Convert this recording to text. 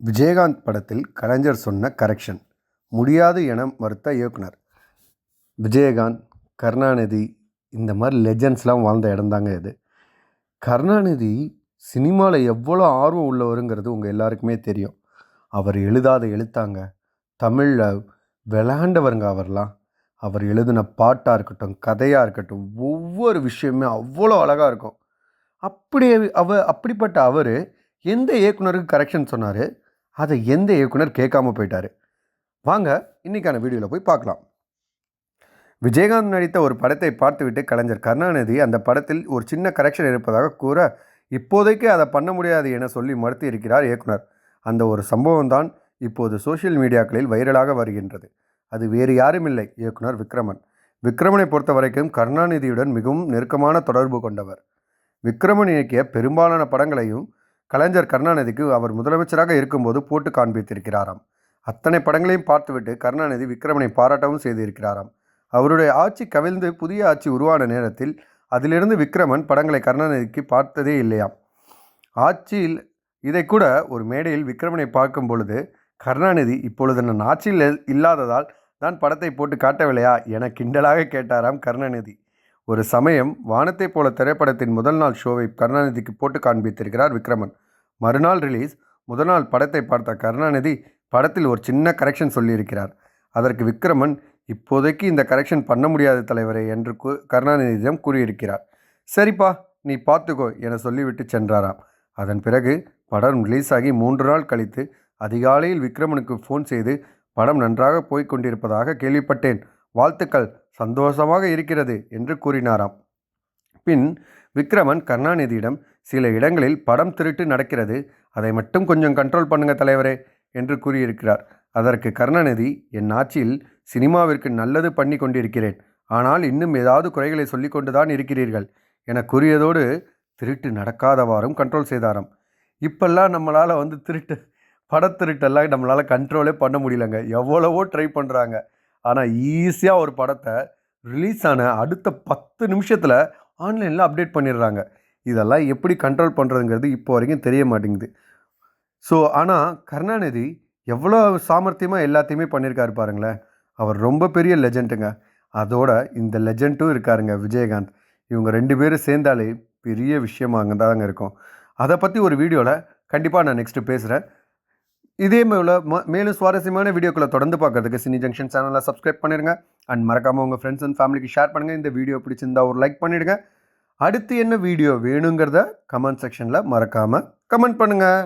விஜயகாந்த் படத்தில் கலைஞர் சொன்ன கரெக்ஷன் முடியாது என மறுத்த இயக்குனர் விஜயகாந்த் கருணாநிதி இந்த மாதிரி லெஜண்ட்ஸ்லாம் வாழ்ந்த இடம்தாங்க இது. கருணாநிதி சினிமாவில் எவ்வளோ ஆர்வம் உள்ளவருங்கிறது உங்கள் எல்லாருக்குமே தெரியும். அவர் எழுதாத எழுத்தாங்க. தமிழில் விளையாண்டவருங்க அவர்லாம். அவர் எழுதின பாட்டாக இருக்கட்டும் கதையாக இருக்கட்டும் ஒவ்வொரு விஷயமே அவ்வளோ அழகாக இருக்கும். அப்படி அவ அப்படிப்பட்ட அவர் எந்த இயக்குனருக்கு கரெக்ஷன் சொன்னார்? அதை எந்த இயக்குனர் கேட்காம போயிட்டார். வாங்க இன்னைக்கான வீடியோவில் போய் பார்க்கலாம். விஜயகாந்த் நடித்த ஒரு படத்தை பார்த்துவிட்டு கலைஞர் கருணாநிதி அந்த படத்தில் ஒரு சின்ன கரெக்ஷன் இருப்பதாக கூற இப்போதைக்கு அதை பண்ண முடியாது என சொல்லி மறுத்து இருக்கிறார் இயக்குனர். அந்த ஒரு சம்பவம் தான் இப்போது சோஷியல் மீடியாக்களில் வைரலாக வருகின்றது. அது வேறு யாரும் இல்லை இயக்குனர் விக்ரமன். விக்ரமனை பொறுத்த வரைக்கும் கருணாநிதியுடன் மிகவும் நெருக்கமான தொடர்பு கொண்டவர். விக்ரமன் இயக்கிய பெரும்பாலான படங்களையும் கலைஞர் கருணாநிதிக்கு அவர் முதலமைச்சராக இருக்கும்போது போட்டு காண்பித்திருக்கிறாராம். அத்தனை படங்களையும் பார்த்துவிட்டு கருணாநிதி விக்ரமனை பாராட்டவும் செய்திருக்கிறாராம். அவருடைய ஆட்சி கவிழ்ந்து புதிய ஆட்சி உருவான நேரத்தில் அதிலிருந்து விக்ரமன் படங்களை கருணாநிதிக்கு பார்த்ததே இல்லையாம். ஆட்சியில் இதை கூட ஒரு மேடையில் விக்ரமனை பார்க்கும் பொழுது கருணாநிதி இப்பொழுது நான் ஆட்சியில் இல்லாததால் தான் படத்தை போட்டு காட்டவில்லையா? என கிண்டலாக கேட்டாராம் கருணாநிதி. ஒரு சமயம் வானத்தைப் போல திரைப்படத்தின் முதல் நாள் ஷோவை கருணாநிதிக்கு போட்டு காண்பித்திருக்கிறார் விக்ரமன். மறுநாள் ரிலீஸ் முதல் நாள் படத்தை பார்த்த கருணாநிதி படத்தில் ஒரு சின்ன கரெக்ஷன் சொல்லியிருக்கிறார். அதற்கு விக்ரமன் இப்போதைக்கு இந்த கரெக்ஷன் பண்ண முடியாத தலைவரே என்று கு கருணாநிதியிடம் கூறியிருக்கிறார். சரிப்பா நீ பார்த்துக்கோ என சொல்லிவிட்டு சென்றாராம். அதன் பிறகு படம் ரிலீஸ் ஆகி மூன்று நாள் கழித்து அதிகாலையில் விக்ரமனுக்கு ஃபோன் செய்து படம் நன்றாக போய்க் கொண்டிருப்பதாக கேள்விப்பட்டேன். வாழ்த்துக்கள். சந்தோஷமாக இருக்கிறது என்று கூறினாராம். பின் விக்ரமன் கருணாநிதியிடம் சில இடங்களில் படம் திருட்டு நடக்கிறது. அதை மட்டும் கொஞ்சம் கண்ட்ரோல் பண்ணுங்க தலைவரே என்று கூறியிருக்கிறார். அதற்கு கருணாநிதி என் ஆட்சியில் சினிமாவிற்கு நல்லது பண்ணி கொண்டிருக்கிறேன். ஆனால் இன்னும் ஏதாவது குறைகளை சொல்லி கொண்டுதான் இருக்கிறீர்கள் என கூறியதோடு திருட்டு நடக்காதவாறும் கண்ட்ரோல் செய்தாராம். இப்பெல்லாம் நம்மளால் வந்து திருட்டு படத்திருட்டெல்லாம் நம்மளால் கண்ட்ரோலே பண்ண முடியலங்க. எவ்வளவோ ட்ரை பண்ணுறாங்க ஆனால் ஈஸியாக ஒரு படத்தை ரிலீஸ் ஆன அடுத்த பத்து நிமிஷத்தில் ஆன்லைனில் அப்டேட் பண்ணிடுறாங்க இதெல்லாம் எப்படி கண்ட்ரோல் பண்ணுறதுங்கிறது இப்போ வரைக்கும் தெரிய மாட்டேங்குது. ஸோ ஆனால் கருணாநிதி எவ்வளோ சாமர்த்தியமாக எல்லாத்தையுமே பண்ணியிருக்காரு பாருங்களேன். அவர் ரொம்ப பெரிய லெஜெண்டுங்க. அதோட இந்த லெஜெண்டும் இருக்காருங்க விஜயகாந்த். இவங்க ரெண்டு பேரும் சேர்ந்தாலே பெரிய விஷயமாங்க தாங்க இருக்கும். அதை பற்றி ஒரு வீடியோவில் கண்டிப்பாக நான் நெக்ஸ்ட்டு பேசுகிறேன் இதே மேல ம- மேலும் சுவாரஸ்யமான வீடியோக்களை தொடர்ந்து பார்க்கறதுக்கு சினி ஜங்ஷன் சேனலை சப்ஸ்கிரைப் பண்ணிடுங்க. அண்ட் மறக்காமல் உங்கள் ஃப்ரெண்ட்ஸ் அண்ட் ஃபேமிலிக்கு ஷேர் பண்ணுங்கள் இந்த வீடியோ பிடிச்சிருந்தா ஒரு லைக் பண்ணிடுங்க. அடுத்து என்ன வீடியோ வேணுங்கிறத கமெண்ட் செக்ஷனில் மறக்காமல் கமெண்ட் பண்ணுங்கள்